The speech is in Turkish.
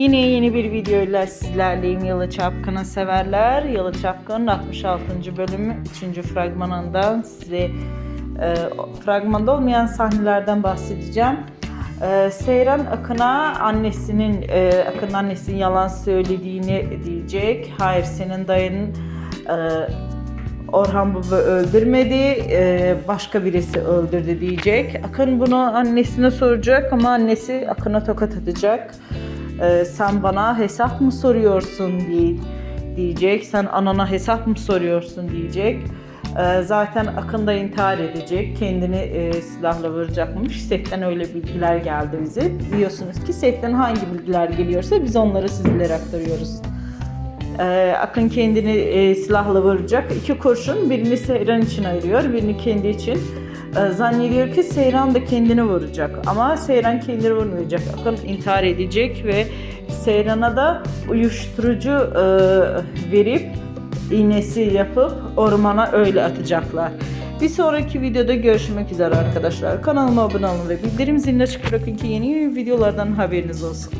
Yine yeni bir videoyla sizlerleyim Yalı Çapkın'ı severler. Yalı Çapkın'ın 66. bölümü 3. fragmanından size e, fragmanda olmayan sahnelerden bahsedeceğim. E, Seyran Akın'a annesinin, e, Akın'ın annesinin yalan söylediğini diyecek. Hayır senin dayının e, Orhan Baba öldürmedi, e, başka birisi öldürdü diyecek. Akın bunu annesine soracak ama annesi Akın'a tokat atacak. E, sen bana hesap mı soruyorsun diye diyecek. Sen anana hesap mı soruyorsun diyecek. E, zaten Akın da intihar edecek. Kendini e, silahla vuracakmış. Setten öyle bilgiler geldi bize. Biliyorsunuz ki setten hangi bilgiler geliyorsa biz onları sizlere aktarıyoruz. Ee, Akın kendini e, silahla vuracak. İki kurşun birini Seyran için ayırıyor, birini kendi için. Ee, zannediyor ki Seyran da kendini vuracak ama Seyran kendini vurmayacak. Akın intihar edecek ve Seyran'a da uyuşturucu e, verip iğnesi yapıp ormana öyle atacaklar. Bir sonraki videoda görüşmek üzere arkadaşlar. Kanalıma abone olun ve bildirim zilini açık bırakın ki yeni videolardan haberiniz olsun.